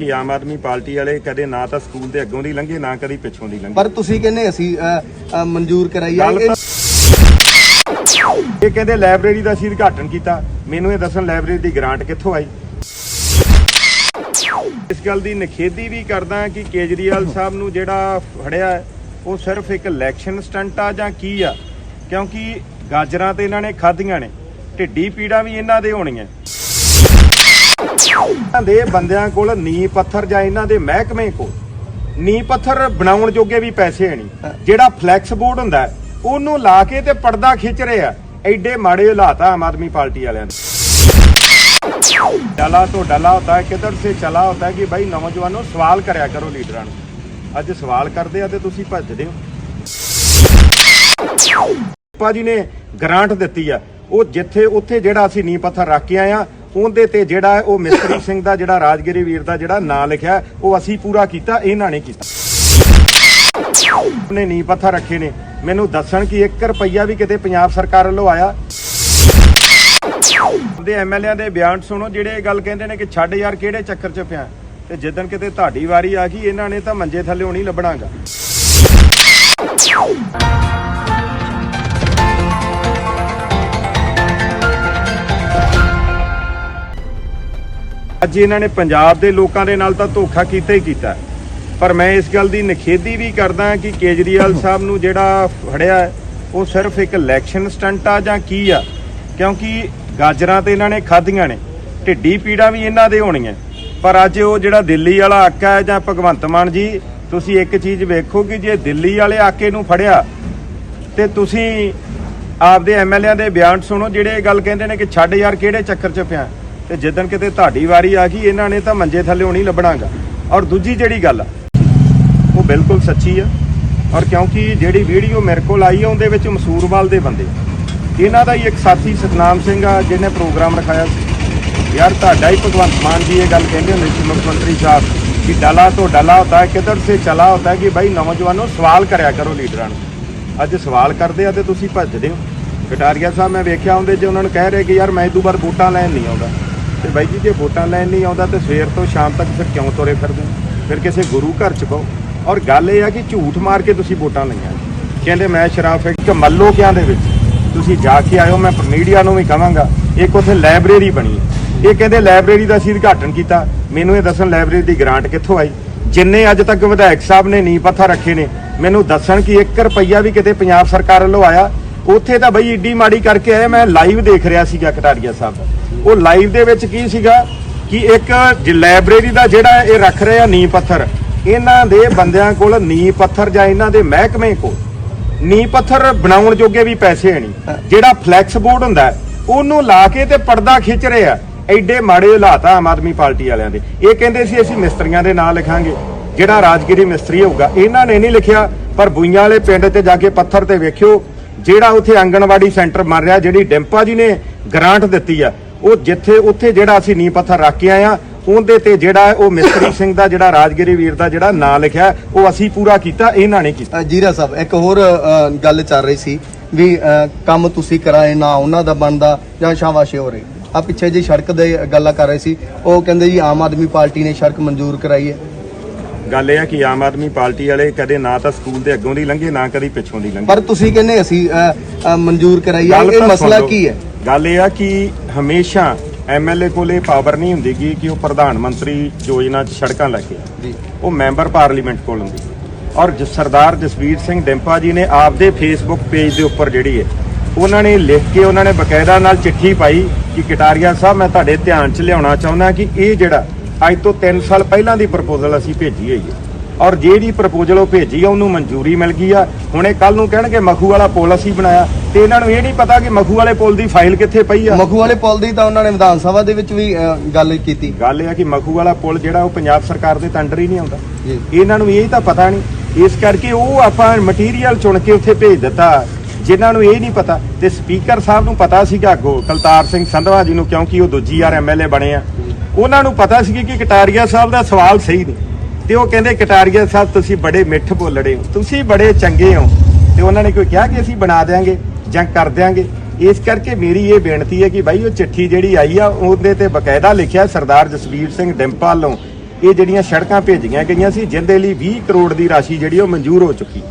ਕਿ ਆਮ ਆਦਮੀ ਪਾਰਟੀ ਵਾਲੇ ਕਦੇ ਨਾ ਤਾਂ ਸਕੂਲ ਦੇ ਅੱਗੋਂ ਦੀ ਲੰਘੇ ਨਾ ਕਦੀ ਪਿੱਛੋਂ ਦੀ ਲੰਘੇ। ਪਰ ਤੁਸੀਂ ਕਹਿੰਦੇ ਅਸੀਂ ਅ, ਅ, ਮਨਜ਼ੂਰ ਕਰਾਈ ਆ। ਗੱਲ ਇਹ- ਕਹਿੰਦੇ ਲਾਇਬ੍ਰੇਰੀ ਦਾ ਅਸੀਂ ਉਦਘਾਟਨ ਕੀਤਾ। ਮੈਨੂੰ ਇਹ ਦੱਸਣ ਲਾਇਬ੍ਰੇਰੀ ਦੀ ਗ੍ਰਾਂਟ ਕਿੱਥੋਂ ਆਈ? ਇਸ ਗੱਲ ਦੀ ਨਖੇਦੀ ਵੀ ਕਰਦਾ ਕਿ ਕੇਜਰੀਵਾਲ ਸਾਹਿਬ ਨੂੰ ਜਿਹੜਾ ਫੜਿਆ ਹੈ, ਉਹ ਸਿਰਫ ਇੱਕ ਇਲੈਕਸ਼ਨ ਸਟੰਟ ਆ ਜਾਂ ਕੀ ਆ? ਕਿਉਂਕਿ ਗਾਜਰਾਂ ਤੇ ਇਹਨਾਂ ਨੇ ਖਾਧੀਆਂ ਨੇ ਢਿੱਡੀ ਪੀੜਾਂ ਵੀ ਇਹਨਾਂ ਦੇ ਹੋਣੀਆਂ। ਇਹਨਾਂ ਦੇ ਬੰਦਿਆਂ ਕੋਲ ਨੀ ਪੱਥਰ ਜਾਂ ਇਹਨਾਂ ਦੇ ਮਹਿਕਮੇ ਕੋਲ। ਨੀ ਪੱਥਰ ਬਣਾਉਣ ਜੋਗੇ ਵੀ ਪੈਸੇ ਨਹੀਂ। ਜਿਹੜਾ ਫਲੈਕਸ ਬੋਰਡ ਹੁੰਦਾ ਉਹਨੂੰ ਲਾ ਕੇ ਤੇ ਪਰਦਾ ਖਿੱਚ ਰਹੇ ਐਡੇ ਮਾੜੇ ਹਾਲਾਤ ਆ ਆਮ ਆਦਮੀ ਪਾਰਟੀ ਵਾਲਿਆਂ ਦੇ। ਡਲਾ ਤੋਂ ਡਲਾ ਹੁੰਦਾ ਹੈ, ਕਿਧਰ ਸੇ ਚਲਾ ਹੁੰਦਾ ਹੈ ਕਿ ਭਾਈ ਨੌਜਵਾਨੋ ਸਵਾਲ ਕਰਿਆ ਕਰੋ ਲੀਡਰਾਂ ਨੂੰ। ਅੱਜ ਸਵਾਲ ਕਰਦੇ ਆ ਤੇ ਤੁਸੀਂ ਭੱਜਦੇ ਹੋ। ਭਾਜੀ ਨੇ ਗ੍ਰਾਂਟ ਦਿੱਤੀ ਆ। ਉਹ ਜਿੱਥੇ, ਉੱਥੇ ਜਿਹੜਾ ਅਸੀਂ ਨੀਂਹ ਪੱਥਰ ਰੱਖ ਕੇ ਆਏ ਆ ਉਹਦੇ ਤੇ ਜਿਹੜਾ ਉਹ ਮਿਸਤਰੀ ਸਿੰਘ ਦਾ, ਜਿਹੜਾ ਰਾਜਗਿਰੀ ਵੀਰ ਦਾ ਜਿਹੜਾ ਨਾਂ ਲਿਖਿਆ ਉਹ ਅਸੀਂ ਪੂਰਾ ਕੀਤਾ, ਇਹਨਾਂ ਨੇ ਕੀਤਾ। ਉਹਨੇ ਨੀਂਹ ਪੱਥਰ ਰੱਖੇ ਨੇ। ਮੈਨੂੰ ਦੱਸਣ ਕਿ 1 ਰੁਪਈਆ ਵੀ ਕਿਤੇ ਪੰਜਾਬ ਸਰਕਾਰ ਵੱਲੋਂ ਆਇਆ। ਦੇ ਐਮਐਲਏ ਦੇ ਬਿਆਨ ਸੁਣੋ, ਜਿਹੜੇ ਇਹ ਗੱਲ ਕਹਿੰਦੇ ਨੇ ਕਿ ਛੱਡ ਯਾਰ, ਕਿਹੜੇ ਚੱਕਰ 'ਚ ਪਿਆ? ਤੇ ਜਿੱਦਣ ਕਿਤੇ ਤੁਹਾਡੀ ਵਾਰੀ ਆ ਗਈ, ਇਹਨਾਂ ਨੇ ਤਾਂ ਮੰਜੇ ਥੱਲੇ ਹੋਣੀ ਲੱਭਣਾਗਾ। ਅੱਜ ਇਹਨਾਂ ਨੇ ਪੰਜਾਬ ਦੇ ਲੋਕਾਂ ਦੇ ਨਾਲ ਤਾਂ ਧੋਖਾ ਕੀਤਾ ਹੀ ਕੀਤਾ। ਪਰ ਮੈਂ ਇਸ ਗੱਲ ਦੀ ਨਖੇਦੀ ਵੀ ਕਰਦਾ ਕਿ ਕੇਜਰੀਵਾਲ ਸਾਹਿਬ ਨੂੰ ਜਿਹੜਾ ਫੜਿਆ ਉਹ ਸਿਰਫ ਇੱਕ ਇਲੈਕਸ਼ਨ ਸਟੰਟ ਆ ਜਾਂ ਕੀ ਆ? ਕਿਉਂਕਿ ਗਾਜਰਾਂ ਤੇ ਇਹਨਾਂ ਨੇ ਖਾਧੀਆਂ ਨੇ ਢਿੱਡੀ ਪੀੜਾਂ ਵੀ ਇਹਨਾਂ ਦੇ ਹੋਣੀਆਂ। ਪਰ ਅੱਜ ਉਹ ਜਿਹੜਾ ਦਿੱਲੀ ਵਾਲਾ ਆਕਾ ਹੈ ਜਾਂ ਭਗਵੰਤ ਮਾਨ ਜੀ ਤੁਸੀਂ ਇੱਕ ਚੀਜ਼ ਵੇਖੋ ਕਿ ਜੇ ਦਿੱਲੀ ਵਾਲੇ ਆਕੇ ਨੂੰ ਫੜਿਆ ਤੇ ਤੁਸੀਂ ਆਪਦੇ ਐਮਐਲਏ ਦੇ ਬਿਆਨ ਸੁਣੋ ਜਿਹੜੇ ਇਹ ਗੱਲ ਕਹਿੰਦੇ ਨੇ ਕਿ ਛੱਡ ਯਾਰ ਕਿਹੜੇ ਚੱਕਰ 'ਚ ਪਿਆ। ਤੇ ਜਿੱਦਣ ਕਿਤੇ ਤੁਹਾਡੀ ਵਾਰੀ ਆ ਗਈ, ਇਹਨਾਂ ਨੇ ਤਾਂ ਮੰਜੇ ਥੱਲੇ ਹੋਣੀ ਲੱਭਣਾਗਾ। ਔਰ ਦੂਜੀ ਜਿਹੜੀ ਗੱਲ ਆ, ਉਹ ਬਿਲਕੁਲ ਸੱਚੀ ਆ। ਔਰ ਕਿਉਂਕਿ ਜਿਹੜੀ ਵੀਡੀਓ ਮੇਰੇ ਕੋਲ ਆਈ ਆ, ਉਹਦੇ ਵਿੱਚ ਮਸੂਰਵਾਲ ਦੇ ਬੰਦੇ। ਇਹਨਾਂ ਦਾ ਹੀ ਇੱਕ ਸਾਥੀ ਸਤਨਾਮ ਸਿੰਘ ਆ, ਜਿਹਨੇ ਪ੍ਰੋਗਰਾਮ ਰਖਾਇਆ ਸੀ। ਯਾਰ, ਤੁਹਾਡਾ ਹੀ ਭਗਵੰਤ ਮਾਨ ਜੀ ਇਹ ਗੱਲ ਕਹਿੰਦੇ ਹੁੰਦੇ ਸੀ, ਮੁੱਖ ਮੰਤਰੀ ਸਾਹਿਬ, ਕਿ ਡਲਾ ਤੋਂ ਡਲਾ ਹੁੰਦਾ ਹੈ ਕਿਧਰ ਸੇ ਚਲਾ ਹੁੰਦਾ ਹੈ ਕਿ ਭਾਈ ਨੌਜਵਾਨੋ, ਸਵਾਲ ਕਰਿਆ ਕਰੋ ਲੀਡਰਾਂ ਨੂੰ। ਅੱਜ ਸਵਾਲ ਕਰਦੇ ਆ ਤੇ ਤੁਸੀਂ ਭੱਜਦੇ ਹੋ। ਕਟਾਰੀਆ ਸਾਹਿਬ, ਮੈਂ ਵੇਖਿਆ ਹੁੰਦੇ ਜੇ ਉਹਨਾਂ ਨੂੰ ਕਹਿ ਰਹੇ ਕਿ ਯਾਰ, ਮੈਂ ਇਹ ਤੋਂ ਬਾਅਦ ਵੋਟਾਂ ਲੈਣ ਨਹੀਂ ਆਉਂਦਾ। ਤੇ ਬਾਈ ਜੀ, ਜੇ ਵੋਟਾਂ ਲੈਣ ਨਹੀਂ ਆਉਂਦਾ ਤੇ ਸਵੇਰ ਤੋਂ ਸ਼ਾਮ ਤੱਕ ਫਿਰ ਕਿਉਂ ਤੁਰੇ ਫਿਰਦੇ? ਫਿਰ ਕਿਸੇ ਗੁਰੂ ਘਰ ਚ ਪਾਓ ਔਰ ਗੱਲ ਇਹ ਆ ਕਿ ਝੂਠ ਮਾਰ ਕੇ ਤੁਸੀਂ ਵੋਟਾਂ ਲਈਆਂ ਕਹਿੰਦੇ, ਮੈਂ ਸ਼ਰਾਫ ਇੱਕ ਮੱਲੋ ਕਿਆਂ ਦੇ ਵਿੱਚ। ਤੁਸੀਂ ਜਾ ਕੇ ਆਇਓ, ਮੈਂ ਮੀਡੀਆ ਨੂੰ ਵੀ ਕਹਾਂਗਾ, ਇੱਕ ਉੱਥੇ ਲਾਇਬ੍ਰੇਰੀ ਬਣੀ ਹੈ। ਇਹ ਕਹਿੰਦੇ, ਲਾਇਬ੍ਰੇਰੀ ਦਾ ਅਸੀਂ ਉਦਘਾਟਨ ਕੀਤਾ। ਮੈਨੂੰ ਇਹ ਦੱਸਣ ਲਾਇਬ੍ਰੇਰੀ ਦੀ ਗ੍ਰਾਂਟ ਕਿੱਥੋਂ ਆਈ? ਜਿੰਨੇ ਅੱਜ ਤੱਕ ਵਿਧਾਇਕ ਸਾਹਿਬ ਨੇ ਨੀਂਹ ਪੱਥਰ ਰੱਖੇ ਨੇ, ਮੈਨੂੰ ਦੱਸਣ ਕਿ 1 ਰੁਪਈਆ ਵੀ ਕਿਤੇ ਪੰਜਾਬ ਸਰਕਾਰ ਵੱਲੋਂ ਆਇਆ। ਉੱਥੇ ਤਾਂ ਬਈ ਏਡੀ ਮਾੜੀ ਕਰਕੇ ਆਏ ਮੈਂ ਲਾਈਵ ਦੇਖ ਰਿਹਾ ਸੀਗਾ ਕਟਾਰੀਆ ਸਾਹਿਬ। ਉਹ ਲਾਈਵ ਦੇ ਵਿੱਚ ਕੀ ਸੀਗਾ ਕਿ ਇੱਕ ਲਾਇਬ੍ਰੇਰੀ ਦਾ ਜਿਹੜਾ ਇਹ ਰੱਖ ਰਹੇ ਆ ਨੀਂਹ ਪੱਥਰ, ਇਹਨਾਂ ਦੇ ਬੰਦਿਆਂ ਕੋਲ ਨੀਂਹ ਪੱਥਰ ਜਾਂ ਇਹਨਾਂ ਦੇ ਮਹਿਕਮੇ ਕੋਲ ਨੀ ਪੱਥਰ ਬਣਾਉਣ ਜੋਗੇ ਵੀ ਪੈਸੇ ਹੈ ਨਹੀਂ। ਜਿਹੜਾ ਫਲੈਕਸ ਬੋਰਡ ਹੁੰਦਾ, ਉਹਨੂੰ ਲਾ ਕੇ ਤੇ ਪਰਦਾ ਖਿੱਚ ਰਹੇ ਆ। ਐਡੇ ਮਾੜੇ ਹਾਲਾਤ ਆ ਆਮ ਆਦਮੀ ਪਾਰਟੀ ਵਾਲਿਆਂ ਦੇ। ਇਹ ਕਹਿੰਦੇ ਸੀ, ਅਸੀਂ ਮਿਸਤਰੀਆਂ ਦੇ ਨਾਂ ਲਿਖਾਂਗੇ। ਜਿਹੜਾ ਰਾਜਗੀਰੀ ਮਿਸਤਰੀ ਹੋਊਗਾ, ਇਹਨਾਂ ਨੇ ਨਹੀਂ ਲਿਖਿਆ, ਪਰ ਬੁਈਆਂ ਵਾਲੇ ਪਿੰਡ ਤੇ ਜਾ ਕੇ ਪੱਥਰ ਤੇ ਵੇਖਿਓ ਜਿਹੜਾ ਉੱਥੇ ਆਂਗਣਵਾੜੀ ਸੈਂਟਰ ਬਣ ਰਿਹਾ ਜਿਹੜੀ ਡਿੰਪਾ ਜੀ ਨੇ ਗ੍ਰਾਂਟ ਦਿੱਤੀ ਆ, ਉਹ ਜਿੱਥੇ ਉੱਥੇ ਜਿਹੜਾ ਅਸੀਂ ਨੀਂਹ ਪੱਥਰ ਰੱਖ ਕੇ ਆਏ ਆ, ਉਹਦੇ ਤੇ ਜਿਹੜਾ ਉਹ ਮਿਸਤਰੀ ਸਿੰਘ ਦਾ, ਜਿਹੜਾ ਰਾਜਗਿਰੀ ਵੀਰ ਦਾ ਜਿਹੜਾ ਨਾਂ ਲਿਖਿਆ, ਉਹ ਅਸੀਂ ਪੂਰਾ ਕੀਤਾ, ਇਹਨਾਂ ਨੇ ਕੀਤਾ। ਜੀਰਾ ਸਾਹਿਬ, ਇੱਕ ਹੋਰ ਗੱਲ ਚੱਲ ਰਹੀ ਸੀ ਵੀ ਕੰਮ ਤੁਸੀਂ ਕਰਾਏ, ਨਾ ਉਹਨਾਂ ਦਾ ਬਣਦਾ ਜਾਂ ਸ਼ਾਬਾਸ਼ੇ ਹੋ ਰਹੀ। ਆ ਪਿੱਛੇ ਜੀ ਸੜਕ ਦੇ ਗੱਲਾਂ ਕਰ ਰਹੇ ਸੀ, ਉਹ ਕਹਿੰਦੇ ਜੀ ਆਮ ਆਦਮੀ ਪਾਰਟੀ ਨੇ ਸੜਕ ਮਨਜ਼ੂਰ ਕਰਾਈ ਹੈ। ਗੱਲ ਇਹ ਆ ਕਿ ਆਮ ਆਦਮੀ ਪਾਰਟੀ ਵਾਲੇ ਕਦੇ ਨਾ ਤਾਂ ਸਕੂਲ ਦੇ ਅੱਗੋਂ ਦੀ ਲੰਘੇ ਨਾ ਕਦੀ ਪਿੱਛੋਂ ਦੀ ਲੰਘੇ। ਪਰ ਤੁਸੀਂ ਕਹਿੰਦੇ ਅਸੀਂ ਅ, ਅ, ਮਨਜ਼ੂਰ ਕਰਾਈ ਗੱਲ ਇਹ ਤਾਂ ਮਸਲਾ ਸੁਣ ਲਓ। ਕੀ ਹੈ? ਗੱਲ ਇਹ ਆ ਕਿ ਹਮੇਸ਼ਾ ਐਮਐਲਏ ਕੋਲੇ ਪਾਵਰ ਨਹੀਂ ਹੁੰਦੀ ਗੀ ਕਿ ਉਹ ਪ੍ਰਧਾਨ ਮੰਤਰੀ ਯੋਜਨਾ 'ਚ ਸੜਕਾਂ ਲੈ ਕੇ ਆਏ। ਜੀ। ਉਹ ਮੈਂਬਰ ਪਾਰਲੀਮੈਂਟ ਕੋਲ ਹੁੰਦੀ ਔਰ ਜ- ਸਰਦਾਰ ਜਸਵੀਰ ਸਿੰਘ ਡਿੰਪਾ ਜੀ ਨੇ ਆਪਦੇ ਫੇਸਬੁੱਕ ਪੇਜ ਦੇ ਉੱਪਰ ਜਿਹੜੀ ਹੈ ਉਹਨਾਂ ਨੇ ਲਿਖ ਕੇ ਉਹਨਾਂ ਨੇ ਬਕਾਇਦਾ ਨਾਲ ਚਿੱਠੀ ਪਾਈ ਕਿ ਕਟਾਰੀਆ ਸਾਹਿਬ ਮੈਂ ਤੁਹਾਡੇ ਧਿਆਨ 'ਚ ਲਿਆਉਣਾ ਚਾਹੁੰਦਾ ਕਿ ਇਹ ਜਿਹੜਾ ਅੱਜ ਤੋਂ 3 ਸਾਲ ਪਹਿਲਾਂ ਦੀ ਪ੍ਰਪੋਜ਼ਲ ਅਸੀਂ ਭੇਜੀ ਹੋਈ ਹੈ। ਔਰ ਜਿਹੜੀ ਪ੍ਰਪੋਜ਼ਲ ਉਹ ਭੇਜੀ ਆ ਉਹਨੂੰ ਮਨਜ਼ੂਰੀ ਮਿਲ ਗਈ ਆ। ਹੁਣ ਇਹ ਕੱਲ ਨੂੰ ਕਹਿਣਗੇ ਮਖੂ ਵਾਲਾ ਪੁਲ ਅਸੀਂ ਬਣਾਇਆ। ਤੇ ਇਹਨਾਂ ਨੂੰ ਇਹ ਨਹੀਂ ਪਤਾ ਕਿ ਮਖੂ ਵਾਲੇ ਪੁਲ ਦੀ ਫਾਈਲ ਕਿੱਥੇ ਪਈ ਆ। ਮਖੂ ਵਾਲੇ ਪੁਲ ਦੀ ਤਾਂ ਉਹਨਾਂ ਨੇ ਵਿਧਾਨ ਸਭਾ ਦੇ ਵਿੱਚ ਵੀ ਗੱਲ ਕੀਤੀ। ਗੱਲ ਇਹ ਆ ਕਿ ਮਖੂ ਵਾਲਾ ਪੁਲ ਜਿਹੜਾ ਉਹ ਪੰਜਾਬ ਸਰਕਾਰ ਦੇ ਤੰਡਰ ਹੀ ਨਹੀਂ ਆਉਂਦਾ। ਜੀ। ਇਹਨਾਂ ਨੂੰ ਇਹ ਤਾਂ ਪਤਾ ਨਹੀਂ। ਇਸ ਕਰਕੇ ਉਹ ਆਪਾਂ ਮਟੀਰੀਅਲ ਚੁਣ ਕੇ ਉੱਥੇ ਭੇਜ ਦਿੱਤਾ। ਜਿਨ੍ਹਾਂ ਨੂੰ ਇਹ ਨਹੀਂ ਪਤਾ। ਤੇ ਸਪੀਕਰ ਸਾਹਿਬ ਨੂੰ ਪਤਾ ਸੀਗਾ ਅੱਗੋਂ। ਕਲਤਾਰ ਸਿੰਘ ਸੰਧਵਾ ਜੀ ਨੂੰ ਕਿਉਂਕਿ ਉਹ ਦੂਜੀ ਵਾਰ ਐਮਐਲਏ ਬਣੇ ਆ। ਉਹਨਾਂ ਨੂੰ ਪਤਾ ਸੀ ਕਿ ਕਟਾਰੀਆ ਸਾਹਿਬ ਦਾ ਸਵਾਲ ਸਹੀ ਨਹੀਂ। ਤੇ ਉਹ ਕਹਿੰਦੇ, ਕਟਾਰੀਆ ਸਾਹਿਬ, ਤੁਸੀਂ ਬੜੇ ਮਿੱਠ ਬੋਲੜੇ ਹੋ। ਤੁਸੀਂ ਬੜੇ ਚੰਗੇ ਹੋ। ਤੇ ਉਹਨਾਂ ਨੇ ਕੋਈ ਕਿਹਾ ਕਿ ਅਸੀਂ ਬਣਾ ਦੇਾਂਗੇ ਜਾਂ ਕਰ ਦਿਆਂਗੇ? ਇਸ ਕਰਕੇ ਮੇਰੀ ਇਹ ਬੇਨਤੀ ਹੈ ਕਿ ਭਾਈ ਉਹ ਚਿੱਠੀ ਜਿਹੜੀ ਆਈ ਆ, ਉਹਦੇ ਤੇ ਬਕਾਇਦਾ ਲਿਖਿਆ ਸਰਦਾਰ ਜਸਵੀਰ ਸਿੰਘ ਡਿੰਪਲ ਵੱਲੋਂ ਇਹ ਜਿਹੜੀਆਂ ਸੜਕਾਂ ਭੇਜੀਆਂ ਗਈਆਂ ਸੀ, ਜਿੰਦੇ ਲਈ 20 ਕਰੋੜ ਦੀ ਰਾਸ਼ੀ ਜਿਹੜੀ ਉਹ ਮਨਜ਼ੂਰ ਹੋ ਚੁੱਕੀ।